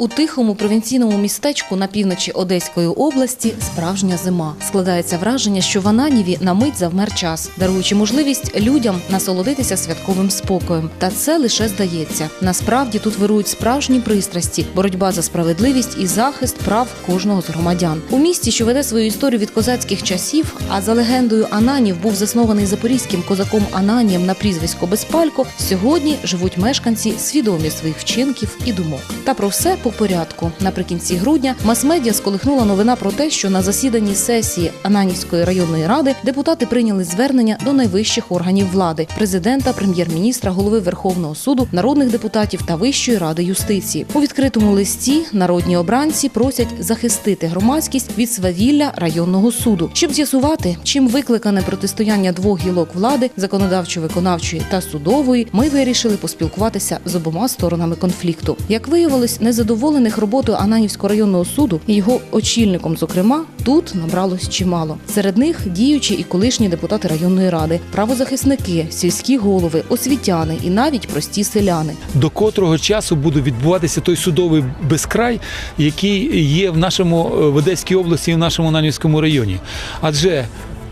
У тихому провінційному містечку на півночі Одеської області справжня зима. Складається враження, що в Ананіві на мить завмер час, даруючи можливість людям насолодитися святковим спокоєм. Та це лише здається. Насправді тут вирують справжні пристрасті, боротьба за справедливість і захист прав кожного з громадян. У місті, що веде свою історію від козацьких часів, а за легендою Ананів був заснований запорізьким козаком Ананієм на прізвисько Безпалько. Сьогодні живуть мешканці свідомі своїх вчинків і думок. Та про все по порядку. Наприкінці грудня мас-медіа сколихнула новина про те, що на засіданні сесії Ананівської районної ради депутати прийняли звернення до найвищих органів влади президента, прем'єр-міністра, голови Верховного суду, народних депутатів та Вищої ради юстиції. У відкритому листі народні обранці просять захистити громадськість від свавілля районного суду, щоб з'ясувати, чим викликане протистояння двох гілок влади законодавчо виконавчої та судової. Ми вирішили поспілкуватися з обома сторонами конфлікту. Як виявилось, незадоволених роботою Ананівського районного суду і його очільником, зокрема, тут набралось чимало. Серед них діючі і колишні депутати районної ради, правозахисники, сільські голови, освітяни і навіть прості селяни. до котрого часу буде відбуватися той судовий безкрай, який є в нашому е, в Одеській області і в нашому Нанівському районі. Адже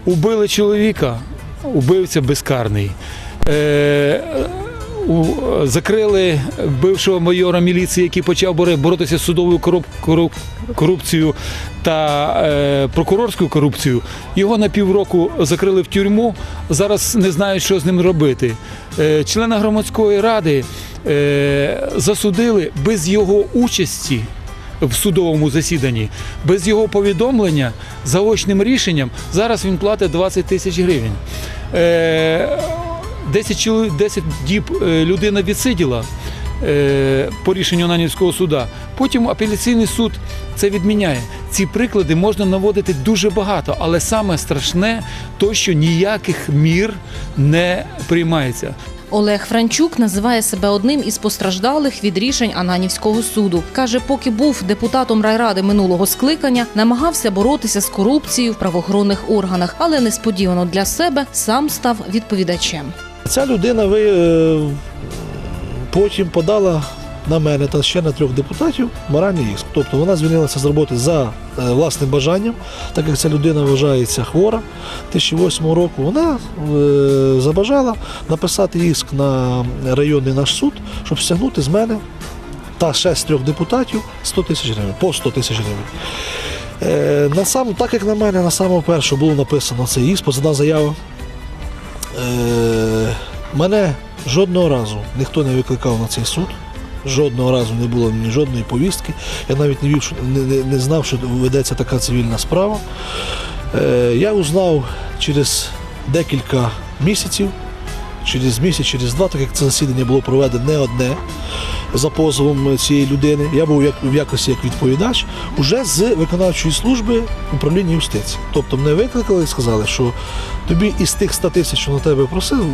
убили чоловіка, убивця безкарний. Е, Закрили бившого майора міліції, який почав боротися з судовою коруп- коруп- корупцією та е, прокурорською корупцією. Його на півроку закрили в тюрму. Зараз не знають, що з ним робити. Е, члена громадської ради е, засудили без його участі в судовому засіданні, без його повідомлення заочним рішенням. Зараз він платить 20 тисяч гривень. Е, 10, чоловік, 10 діб е, людина відсиділа е, по рішенню Нанівського суда. Потім апеляційний суд це відміняє. Ці приклади можна наводити дуже багато, але саме страшне то, що ніяких мір не приймається. Олег Франчук називає себе одним із постраждалих від рішень Ананівського суду. Каже, поки був депутатом райради минулого скликання, намагався боротися з корупцією в правоохоронних органах, але несподівано для себе сам став відповідачем. Ця людина ви, е, потім подала на мене та ще на трьох депутатів моральний іск. Тобто вона звільнилася з роботи за е, власним бажанням, так як ця людина вважається хвора 2008 року. Вона е, забажала написати іск на районний наш суд, щоб стягнути з мене та ще з трьох депутатів 100 тисяч гривень, по 100 тисяч гривень. Е, на сам, так як на мене на самому першому було написано цей іск, позадана заява. Е, мене жодного разу ніхто не викликав на цей суд. Жодного разу не було ні жодної повістки. Я навіть не, вів, не, не, не знав, що ведеться така цивільна справа. Е, я узнав через декілька місяців, через місяць, через два, так як це засідання було проведено не одне за позовом цієї людини. Я був як, в якості як відповідач уже з виконавчої служби управління юстиції. Тобто мене викликали і сказали, що тобі із тих 100 тисяч, що на тебе просив,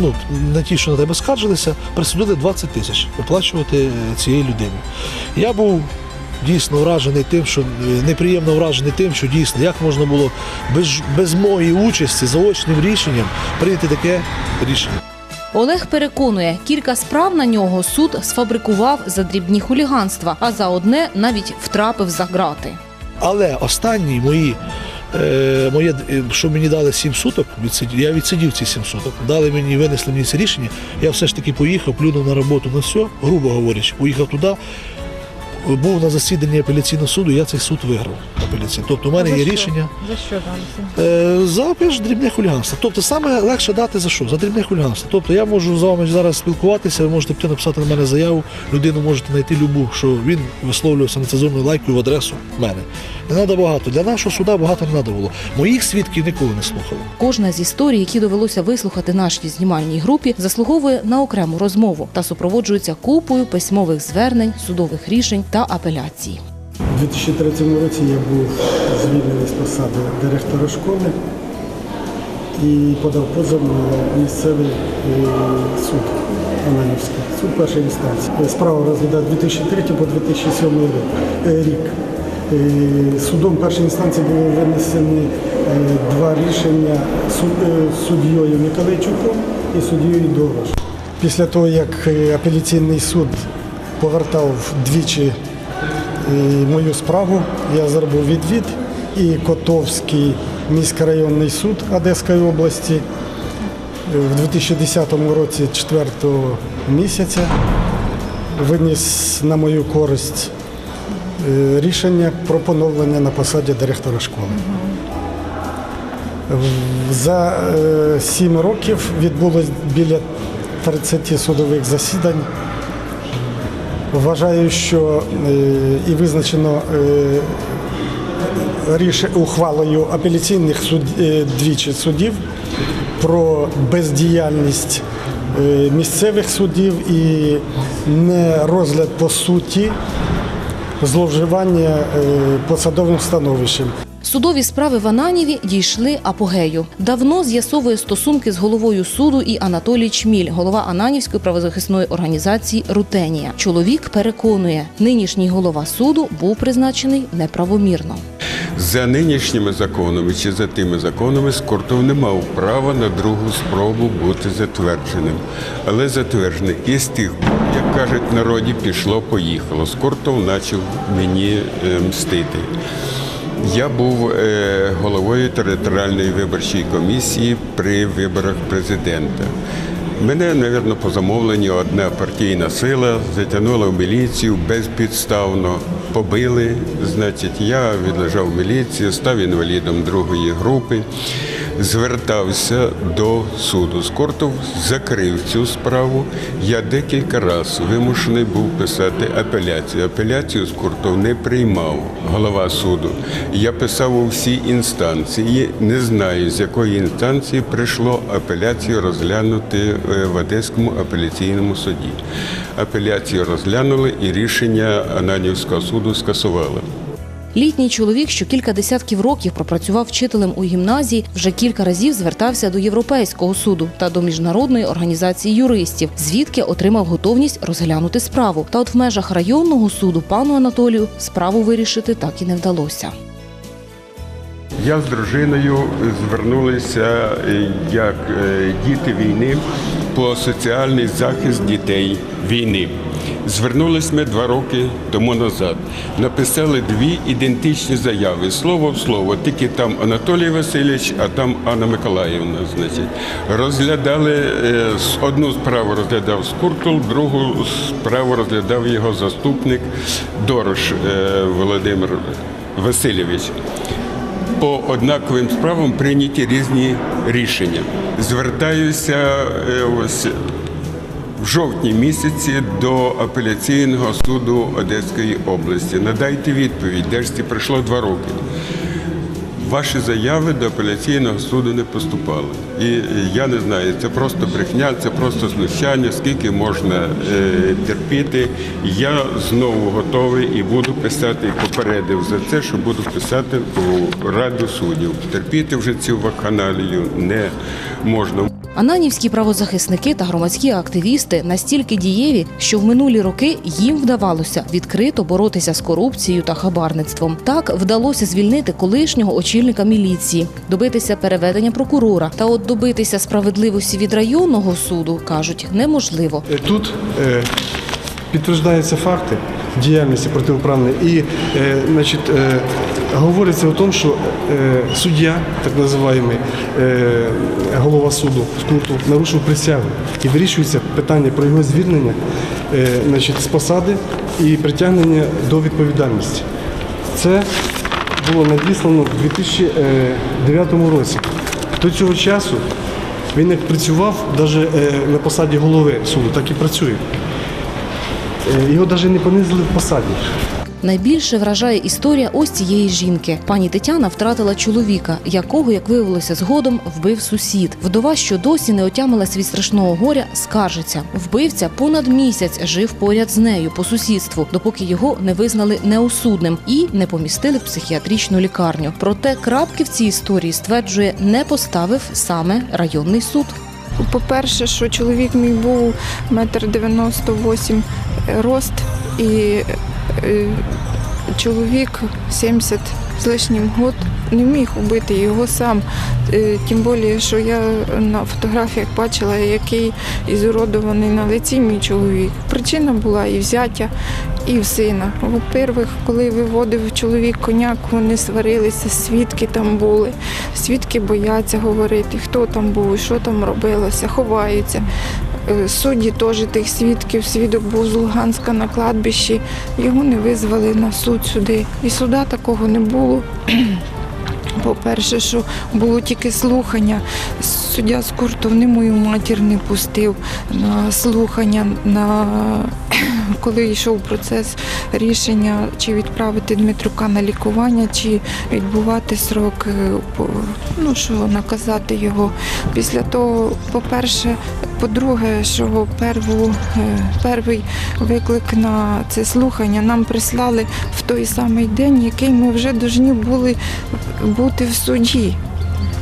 ну на ті, що на тебе скаржилися, присудили 20 тисяч виплачувати е, цієї людині. Я був. Дійсно вражений тим, що е, неприємно вражений тим, що дійсно як можна було без, без моєї участі заочним рішенням прийняти таке рішення. Олег переконує, кілька справ на нього суд сфабрикував за дрібні хуліганства, а за одне навіть втрапив за грати. Але останні мої, е, моє, е, що мені дали 7 суток, відсидів, я відсидів ці 7 суток. Дали мені, винесли мені це рішення. Я все ж таки поїхав, плюнув на роботу на все, грубо говорячи, поїхав туди. Був на засіданні апеляційного суду, я цей суд виграв апеляційний. Тобто, у мене є рішення За що там? е, за опять ж, дрібне хуліганство. Тобто саме легше дати за що? За дрібне хуліганство. Тобто я можу з вами зараз спілкуватися, ви можете піти написати на мене заяву, людину можете знайти любу, що він висловлювався нецензурною лайкою в адресу мене. Не треба багато. Для нашого суда багато не треба було. Моїх свідків ніколи не слухали. Кожна з історій, які довелося вислухати нашій знімальній групі, заслуговує на окрему розмову та супроводжується купою письмових звернень, судових рішень та апеляцій. У 2003 році я був звільнений з посади директора школи і подав позов на місцевий е, суд Ананівський, суд першої інстанції. Справа розглядав 2003 по 2007 рік. е. Е, Судом першої інстанції було винесені е, два рішення е, суддєю Миколайчуком і суддєю Довгаш. Після того, як е, апеляційний суд повертав двічі е, мою справу я зробив відвід і Котовський міськрайонний суд Одеської області е, в 2010 році 4 місяця виніс на мою користь е, рішення про поновлення на посаді директора школи. За сім років відбулось біля 30 судових засідань. Вважаю, що е, і визначено е, ріш... ухвалою апеляційних суд... е, двічі судів про бездіяльність місцевих судів і не розгляд по суті зловживання посадовим становищем. Судові справи в Ананіві дійшли апогею. Давно з'ясовує стосунки з головою суду і Анатолій Чміль, голова Ананівської правозахисної організації Рутенія. Чоловік переконує, нинішній голова суду був призначений неправомірно. За нинішніми законами чи за тими законами Скортов не мав права на другу спробу бути затвердженим. Але затверджений і з тих, як кажуть народі, пішло, поїхало. Скортов почав мені е, мстити. Я був е, головою територіальної виборчої комісії при виборах президента. Мене, мабуть, по замовленню одна партійна сила затягнула в міліцію безпідставно. Побили, значить, я відлежав в міліції, став інвалідом другої групи, звертався до суду. Скортов закрив цю справу. Я декілька разів вимушений був писати апеляцію. Апеляцію Скортов не приймав голова суду. Я писав у всі інстанції. Не знаю, з якої інстанції прийшло апеляцію розглянути е, в Одеському апеляційному суді. Апеляцію розглянули і рішення Ананівського суду скасували. Літній чоловік, що кілька десятків років пропрацював вчителем у гімназії, вже кілька разів звертався до Європейського суду та до міжнародної організації юристів, звідки отримав готовність розглянути справу. Та от в межах районного суду пану Анатолію справу вирішити так і не вдалося. Я з дружиною звернулися е, як е, діти війни по соціальний захист дітей війни. Звернулись ми два роки тому назад. Написали дві ідентичні заяви, слово в слово, тільки там Анатолій Васильович, а там Анна Миколаївна. Значить, розглядали е, одну справу розглядав Скуртул, другу справу розглядав його заступник Дорош е, Володимир Васильович по однаковим справам прийняті різні рішення. Звертаюся е, ось в жовтні місяці до апеляційного суду Одеської області. Надайте відповідь, де ж це пройшло два роки. Ваші заяви до апеляційного суду не поступали. І я не знаю, це просто брехня, це просто знущання, скільки можна е, терпіти. Я знову готовий і буду писати, попередив за це, що буду писати у Раду суддів. Терпіти вже цю вакханалію не можна. Ананівські правозахисники та громадські активісти настільки дієві, що в минулі роки їм вдавалося відкрито боротися з корупцією та хабарництвом. Так вдалося звільнити колишнього очільника міліції, добитися переведення прокурора. Та от добитися справедливості від районного суду кажуть неможливо. Е, Тут е, підтверджуються факти діяльності протиправної і е, значить, е, говориться о тому, що е, суддя, так називаємо голова суду Скурту, нарушив присягу і вирішується питання про його звільнення значить, з посади і притягнення до відповідальності. Це було надіслано в 2009 році. До цього часу він як працював навіть на посаді голови суду, так і працює. Е, Його навіть не понизили в посаді. Найбільше вражає історія ось цієї жінки. Пані Тетяна втратила чоловіка, якого, як виявилося згодом, вбив сусід. Вдова, що досі не отямилась від страшного горя, скаржиться. Вбивця понад місяць жив поряд з нею по сусідству, допоки його не визнали неосудним і не помістили в психіатричну лікарню. Проте крапки в цій історії стверджує, не поставив саме районний суд. По-перше, що чоловік мій був метр дев'яносто восім рост і е, чоловік 70 з лишнім год не міг убити його сам. Е, Тим більше, що я на фотографіях бачила, який ізуродований на лиці мій чоловік. Причина була і взяття, і в сина. Во-первых, коли виводив чоловік коняк, вони сварилися, свідки там були. Свідки бояться говорити, хто там був, що там робилося, ховаються. Е, Судді теж тих свідків, свідок був з Луганська на кладбищі. Його не визвали на суд сюди. І суда такого не було. По-перше, що було тільки слухання. Суддя Скуртов не мою матір не пустив на слухання, на коли йшов процес рішення, чи відправити Дмитрука на лікування, чи відбувати срок, е, ну що наказати його. Після того, по-перше, по-друге, що перву, е, перший виклик на це слухання нам прислали в той самий день, який ми вже повинні були бути в суді.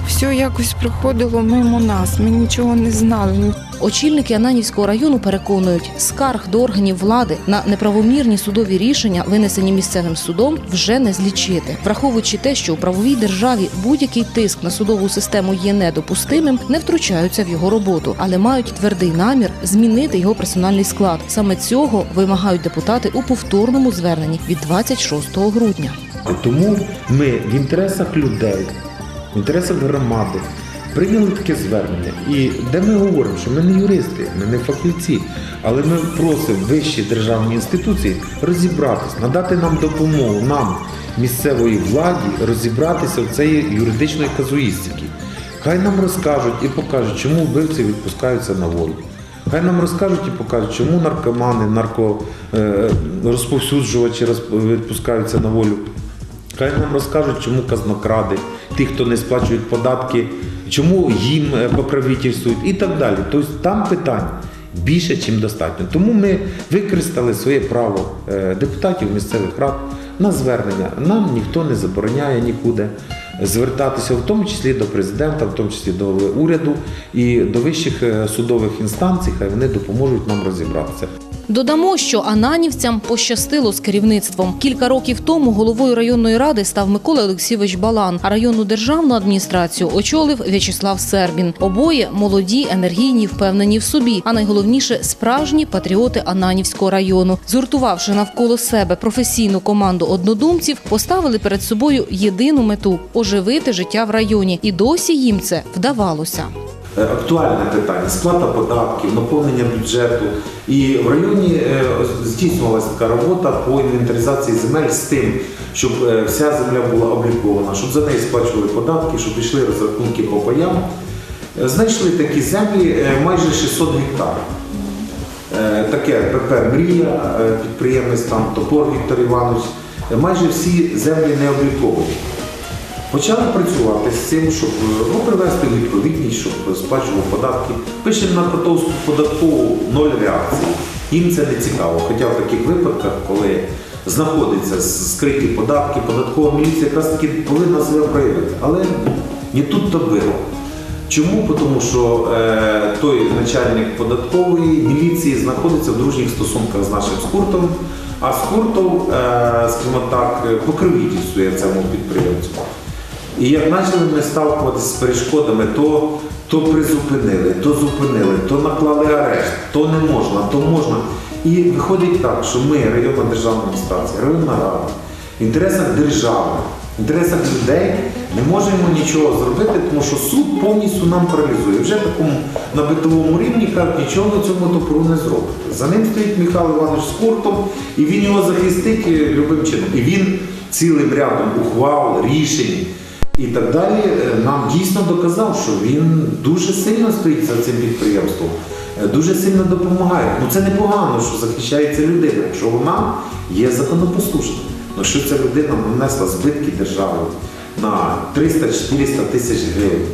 Все якось проходило мимо нас. Ми нічого не знали. Очільники Ананівського району переконують, скарг до органів влади на неправомірні судові рішення, винесені місцевим судом, вже не злічити. Враховуючи те, що у правовій державі будь-який тиск на судову систему є недопустимим, не втручаються в його роботу, але мають твердий намір змінити його персональний склад. Саме цього вимагають депутати у повторному зверненні від 26 грудня. Тому ми в інтересах людей, в інтересах громади прийняли таке звернення. І де ми говоримо, що ми не юристи, ми не фахівці, але ми просимо вищі державні інституції розібратись, надати нам допомогу, нам, місцевої владі, розібратися в цієї юридичної казуїстики. Хай нам розкажуть і покажуть, чому вбивці відпускаються на волю. Хай нам розкажуть і покажуть, чому наркомани, нарко, е, відпускаються на волю. Хай нам розкажуть, чому казнокради, ті, хто не сплачують податки, чому їм е, покровительствують і так далі. Тобто там питань більше, ніж достатньо. Тому ми використали своє право е, депутатів місцевих рад на звернення. Нам ніхто не забороняє нікуди звертатися, в тому числі до президента, в тому числі до уряду і до вищих е, судових інстанцій. Хай вони допоможуть нам розібратися. Додамо, що ананівцям пощастило з керівництвом. Кілька років тому головою районної ради став Микола Олексійович Балан, а районну державну адміністрацію очолив В'ячеслав Сербін. Обоє молоді, енергійні, впевнені в собі. А найголовніше справжні патріоти Ананівського району. Згуртувавши навколо себе професійну команду однодумців, поставили перед собою єдину мету оживити життя в районі. І досі їм це вдавалося. Е, актуальне питання сплата податків, наповнення бюджету. І в районі е, здійснювалася така робота по інвентаризації земель з тим, щоб е, вся земля була облікована, щоб за неї сплачували податки, щоб йшли розрахунки по паям. Знайшли такі землі майже 600 гектарів. Таке ПП Мрія, підприємець там Топор Віктор Іванович. Майже всі землі не обліковані. Почали працювати з цим, щоб ну, привести відповідність, щоб сплачував податки. Пишемо на Котовську податкову ноль реакції. Їм це не цікаво. Хоча в таких випадках, коли знаходяться скриті податки, податкова міліція якраз таки повинна себе проявити. Але не тут то було. Чому? Тому що е, той начальник податкової міліції знаходиться в дружніх стосунках з нашим скуртом, а скуртов, е, скажімо так, покровительствує цьому підприємцю. І як почали ми сталкуватися з перешкодами, то, то призупинили, то зупинили, то наклали арешт, то не можна, то можна. І виходить так, що ми, районна державна адміністрація, районна рада, в інтересах держави, в інтересах людей не можемо нічого зробити, тому що суд повністю нам паралізує. Вже такому на битовому рівні кажуть, нічого на цьому топору не зробите. За ним стоїть Михайло Іванович з куртом, і він його захистить е, любим чином. І він цілим рядом ухвал, рішень і так далі е, нам дійсно доказав, що він дуже сильно стоїть за цим підприємством, е, дуже сильно допомагає. Ну це непогано, що захищається людина, якщо вона є законопослушна. Ну що ця людина нанесла збитки держави на 300-400 тисяч гривень.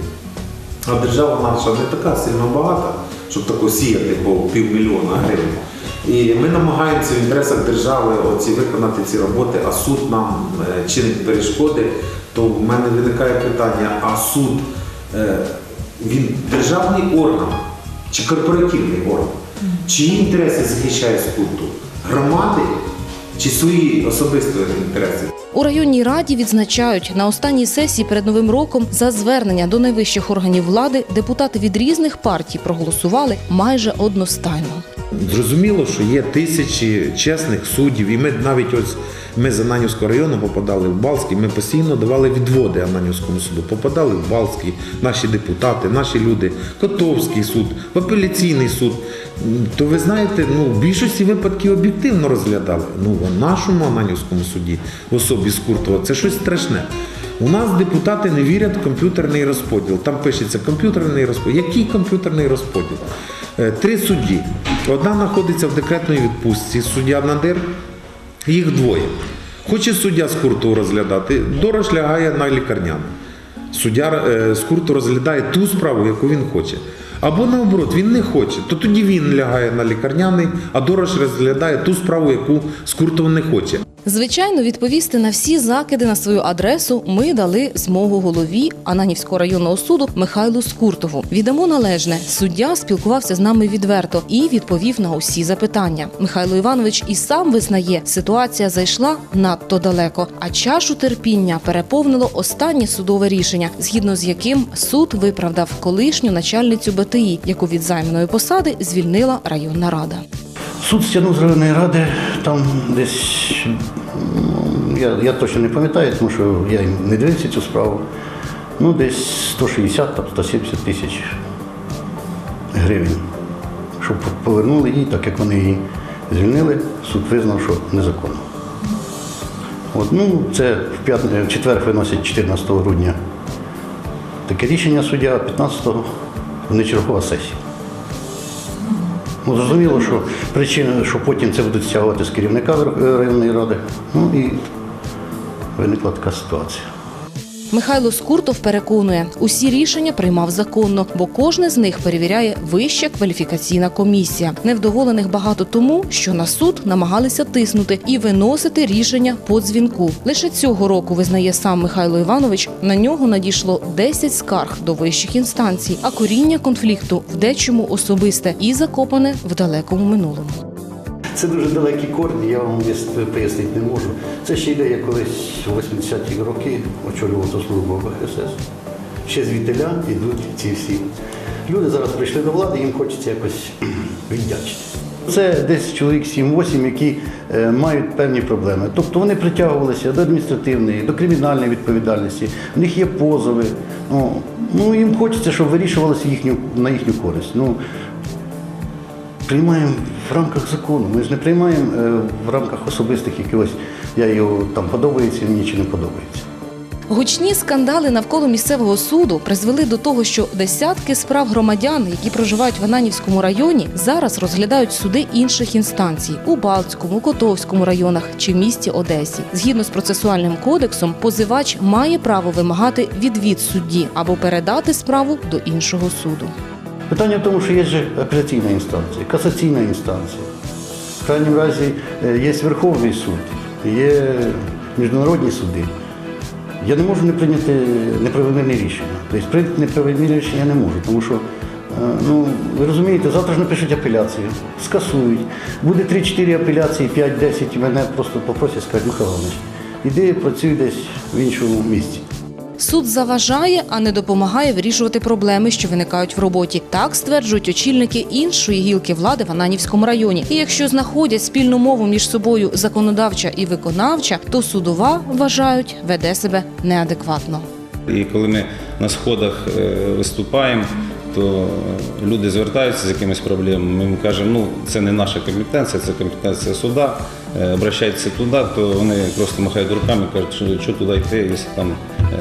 А держава наша не така сильно багата, щоб тако сіяти по півмільйона гривень. І ми намагаємося в інтересах держави оці, виконати ці роботи, а суд нам е, чинить перешкоди. То в мене виникає питання, а суд е, він державний орган чи корпоративний орган? Чиї інтереси захищає суд? Громади чи свої особисті інтереси? У районній раді відзначають на останній сесії перед новим роком за звернення до найвищих органів влади депутати від різних партій проголосували майже одностайно. Зрозуміло, що є тисячі чесних суддів, і ми навіть ось ми з Ананівського району попадали в Балський, ми постійно давали відводи Ананівському суду. Попадали в Балський, наші депутати, наші люди, Котовський суд, апеляційний суд. То ви знаєте, ну в більшості випадків об'єктивно розглядали. Ну в нашому Ананівському суді в особі Скуртова це щось страшне. У нас депутати не вірять в комп'ютерний розподіл. Там пишеться комп'ютерний розподіл. Який комп'ютерний розподіл? Е, Три судді. Одна знаходиться в декретної відпустці, суддя Надир, їх двоє. Хоче суддя з курту розглядати, дорож лягає на лікарняну. Суддя е, курту розглядає ту справу, яку він хоче. Або наоборот, він не хоче, то тоді він лягає на лікарняний, а дорож розглядає ту справу, яку Скуртов не хоче. Звичайно, відповісти на всі закиди на свою адресу ми дали змогу голові Ананівського районного суду Михайлу Скуртову. Віддамо належне. Суддя спілкувався з нами відверто і відповів на усі запитання. Михайло Іванович і сам визнає, ситуація зайшла надто далеко, а чашу терпіння переповнило останнє судове рішення, згідно з яким суд виправдав колишню начальницю БТІ, яку від займаної посади звільнила районна рада. Суд стягнув з районної ради, там десь, я, я точно не пам'ятаю, тому що я не дивився цю справу. Ну, десь 160 там 170 тисяч гривень. Щоб повернули їй, так як вони її звільнили, суд визнав, що незаконно. От, ну, це в, п'ят- в четвер виносять 14 грудня таке рішення суддя, 15-го внечергова сесія. Ну, зрозуміло, що причина, що потім це будуть стягувати з керівника районної ради. Ну і виникла така ситуація. Михайло Скуртов переконує, усі рішення приймав законно, бо кожне з них перевіряє вища кваліфікаційна комісія. Невдоволених багато тому, що на суд намагалися тиснути і виносити рішення по дзвінку. Лише цього року визнає сам Михайло Іванович. На нього надійшло 10 скарг до вищих інстанцій, а коріння конфлікту в дечому особисте і закопане в далекому минулому. Це дуже далекі корні, я вам пояснити не можу. Це ще йде, я колись у 80-ті роки очолював ту службу в БХСС. Ще звідтиля йдуть ці всі. Люди зараз прийшли до влади, їм хочеться якось віддячити. Це десь чоловік 7-8, які е, мають певні проблеми. Тобто вони притягувалися до адміністративної, до кримінальної відповідальності, в них є позови. Ну, ну їм хочеться, щоб вирішувалося їхню, на їхню користь. Ну, приймаємо в рамках закону. Ми ж не приймаємо е, в рамках особистих якихось, я його там подобається мені чи не подобається. Гучні скандали навколо місцевого суду призвели до того, що десятки справ громадян, які проживають в Ананівському районі, зараз розглядають суди інших інстанцій у Балтському, Котовському районах чи місті Одесі. Згідно з процесуальним кодексом, позивач має право вимагати відвід судді або передати справу до іншого суду. Питання в тому, що є же апеляційна інстанція, касаційна інстанція. В крайньому разі е, є Верховний суд, є міжнародні суди. Я не можу не прийняти неправомірне рішення. Тобто прийняти неправомірне рішення я не можу, тому що, е, ну, ви розумієте, завтра ж напишуть апеляцію, скасують. Буде 3-4 апеляції, 5-10, і мене просто попросять, скажуть, Михайло Іванович, іди працюй десь в іншому місці. Суд заважає, а не допомагає вирішувати проблеми, що виникають в роботі. Так стверджують очільники іншої гілки влади в Ананівському районі. І якщо знаходять спільну мову між собою законодавча і виконавча, то судова вважають веде себе неадекватно. І коли ми на сходах е, виступаємо, то люди звертаються з якимись проблемами. Ми їм кажемо, ну це не наша компетенція, це компетенція суда. Е, Обращайтеся туди, то вони просто махають руками, кажуть, що, туди йти, якщо там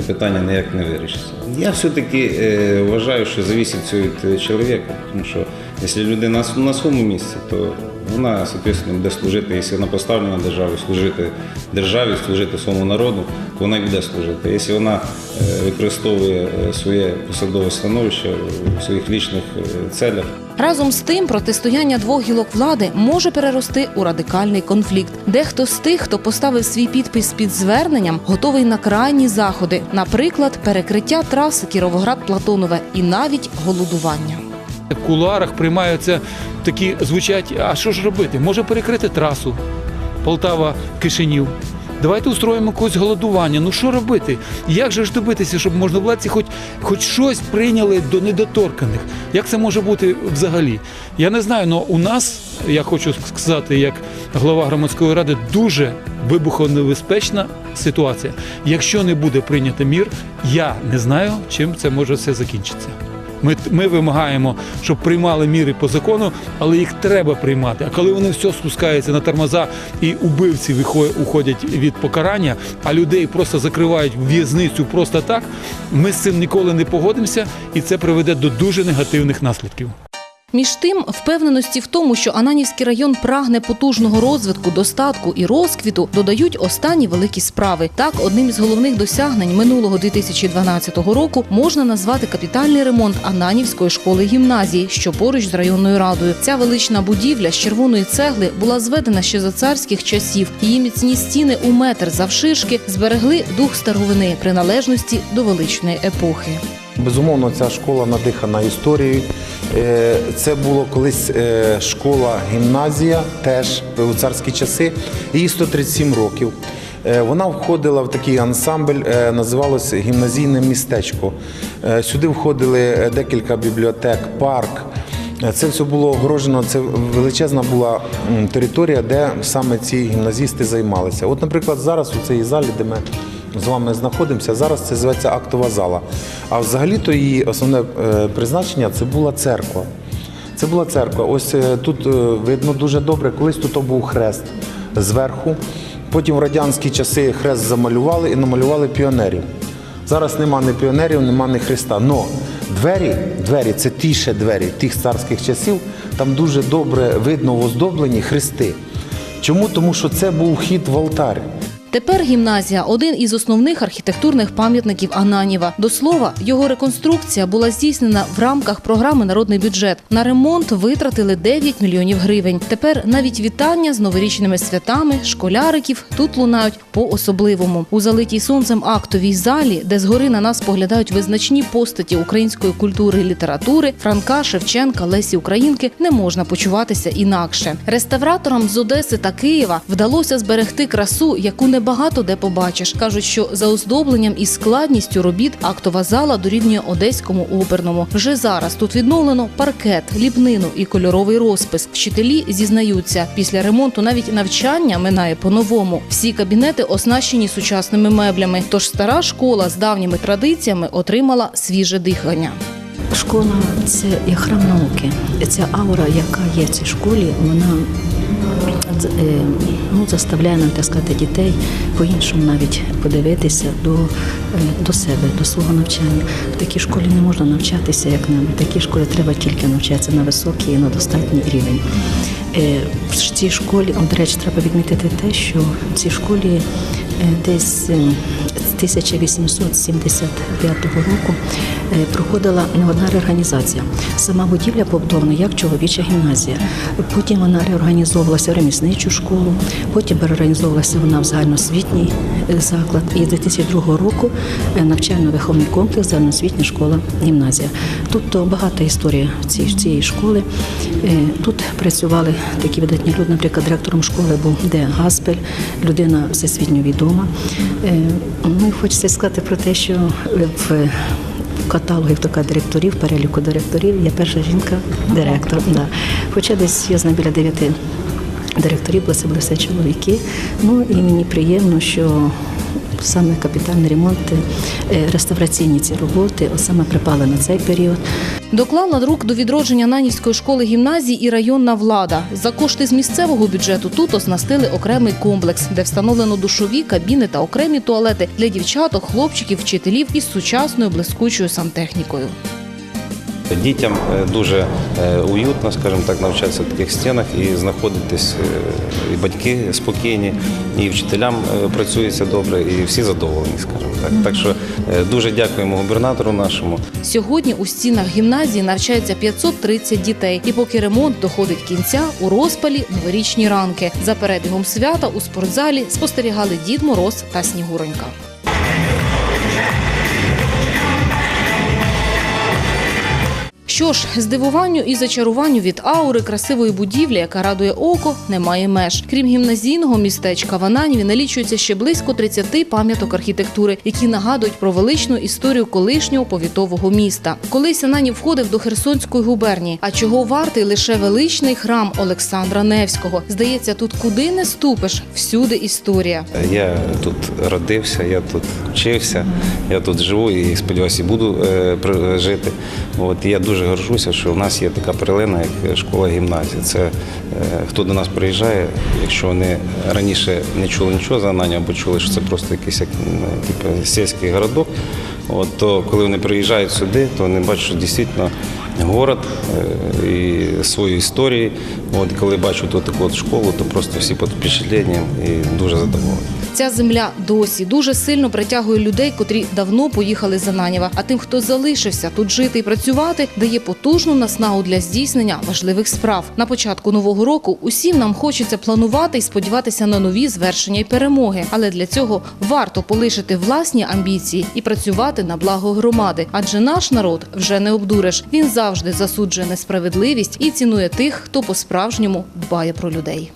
питання ніяк не вирішиться. Я все-таки е, вважаю, що зависить все від чоловіка, тому що якщо людина на- своєму місці, то вона, соответственно, буде служити, якщо вона поставлена державі, служити державі, служити своєму народу, то вона буде служити. Якщо вона е, використовує е, своє посадове становище у своїх лічних е, целях, Разом з тим, протистояння двох гілок влади може перерости у радикальний конфлікт. Дехто з тих, хто поставив свій підпис під зверненням, готовий на крайні заходи, наприклад, перекриття траси Кіровоград-Платонове і навіть голодування. В кулуарах приймаються такі звучать, а що ж робити? Може перекрити трасу Полтава-Кишинів. Давайте устроїмо якось голодування. Ну що робити? Як же ж добитися, щоб можновладці хоч, хоч щось прийняли до недоторканих? Як це може бути взагалі? Я не знаю, але у нас я хочу сказати, як голова громадської ради, дуже вибухонебезпечна ситуація. Якщо не буде прийнято мір, я не знаю, чим це може все закінчитися. Ми, ми вимагаємо, щоб приймали міри по закону, але їх треба приймати. А коли вони все спускаються на тормоза і убивці уходять від покарання, а людей просто закривають в'язницю просто так, ми з цим ніколи не погодимося, і це приведе до дуже негативних наслідків. Між тим, впевненості в тому, що Ананівський район прагне потужного розвитку, достатку і розквіту, додають останні великі справи. Так, одним із головних досягнень минулого 2012 року можна назвати капітальний ремонт Ананівської школи гімназії, що поруч з районною радою. Ця велична будівля з червоної цегли була зведена ще за царських часів. Її міцні стіни у метр завширшки зберегли дух старовини приналежності до величної епохи. Безумовно, ця школа надихана історією. Е, Це було колись е, школа-гімназія, теж у царські часи. Їй 137 років. Е, Вона входила в такий ансамбль, називалося гімназійне містечко. Сюди входили декілька бібліотек, парк. Це все було огорожено. Це величезна була територія, де саме ці гімназісти займалися. От, наприклад, зараз у цій залі, де ми з вами знаходимося. Зараз це зветься актова зала. А взагалі-то її основне е, призначення це була церква. Це була церква. Ось е, тут е, видно дуже добре, колись тут був хрест зверху. Потім в радянські часи хрест замалювали і намалювали піонерів. Зараз нема ні піонерів, нема ні хреста. Но двері, двері це ті ще двері тих царських часів. Там дуже добре видно оздоблені хрести. Чому? Тому що це був вхід в алтар. Тепер гімназія один із основних архітектурних пам'ятників Ананіва. До слова, його реконструкція була здійснена в рамках програми Народний бюджет. На ремонт витратили 9 мільйонів гривень. Тепер навіть вітання з новорічними святами школяриків тут лунають по-особливому. У залитій сонцем актовій залі, де згори на нас поглядають визначні постаті української культури і літератури Франка, Шевченка, Лесі Українки, не можна почуватися інакше. Реставраторам з Одеси та Києва вдалося зберегти красу, яку небагато де побачиш. кажуть, що за оздобленням і складністю робіт актова зала дорівнює одеському оперному. Вже зараз тут відновлено паркет, ліпнину і кольоровий розпис. Вчителі зізнаються, після ремонту навіть навчання минає по-новому. Всі кабінети оснащені сучасними меблями. Тож стара школа з давніми традиціями отримала свіже дихання. Школа це храм науки. Ця аура, яка є в цій школі, вона ну, заставляє нам так сказати, дітей по-іншому навіть подивитися до, е, до себе, до свого навчання. В такій школі не можна навчатися, як нам. В такій школі треба тільки навчатися на високий і на достатній рівень. Е, В цій школі, до речі, треба відмітити те, що в цій школі е, десь е, 1875 року е, проходила не одна реорганізація. Сама будівля побудована як чоловіча гімназія. Потім вона реорганізовувалася в ремісничу школу, потім реорганізовувалася вона в загальноосвітній е, заклад. І з 2002 року е, навчально-виховний комплекс загальноосвітня школа гімназія. Тут багата історія цієї, школи. Тут працювали такі видатні люди, наприклад, директором школи був Де Гаспель, людина всесвітньо відома. Е, Ну, хочеться сказати про те, що в каталогі така директорів, переліку директорів, я перша жінка-директор. Да. Хоча десь я знаю біля дев'яти директорів, бо це були все чоловіки. Ну і мені приємно, що саме капітальний ремонт, е, реставраційні ці роботи, от саме припали на цей період. Доклала рук до відродження Нанівської школи гімназії і районна влада. За кошти з місцевого бюджету тут оснастили окремий комплекс, де встановлено душові кабіни та окремі туалети для дівчаток, хлопчиків, вчителів із сучасною блискучою сантехнікою. Дітям е, дуже е, уютно, скажімо так, навчатися в таких стінах і знаходитись, е, і батьки спокійні, і вчителям працюється добре, і всі задоволені, скажімо так. Так що дуже дякуємо губернатору нашому. Сьогодні у стінах гімназії навчається 530 дітей. І поки ремонт доходить кінця, у розпалі новорічні ранки. За перебігом свята у спортзалі спостерігали Дід Мороз та Снігуронька. Що ж, здивуванню і зачаруванню від аури красивої будівлі, яка радує око, немає меж. Крім гімназійного містечка, в Ананіві налічується ще близько 30 пам'яток архітектури, які нагадують про величну історію колишнього повітового міста. Колись Ананів входив до Херсонської губернії. А чого вартий лише величний храм Олександра Невського? Здається, тут куди не ступиш, всюди історія. Я тут родився, я тут вчився, я тут живу і сподіваюся, буду е, жити. От я дуже горжуся, що в нас є така перлина, як школа гімназія. Це е, хто до нас приїжджає, якщо вони раніше не чули нічого за Ананю, або чули, що це просто якийсь як, типу, сільський городок. От, то коли вони приїжджають сюди, то вони бачать, що дійсно город е, і свою історію. От коли бачу тут таку от школу, то просто всі під впечатленням і дуже задоволені. Ця земля досі дуже сильно притягує людей, котрі давно поїхали з Ананєва. А тим, хто залишився тут жити і працювати, дає потужну наснагу для здійснення важливих справ. На початку нового року усім нам хочеться планувати і сподіватися на нові звершення і перемоги. Але для цього варто полишити власні амбіції і працювати на благо громади. Адже наш народ вже не обдуриш. Він завжди засуджує несправедливість і цінує тих, хто по-справжньому дбає про людей.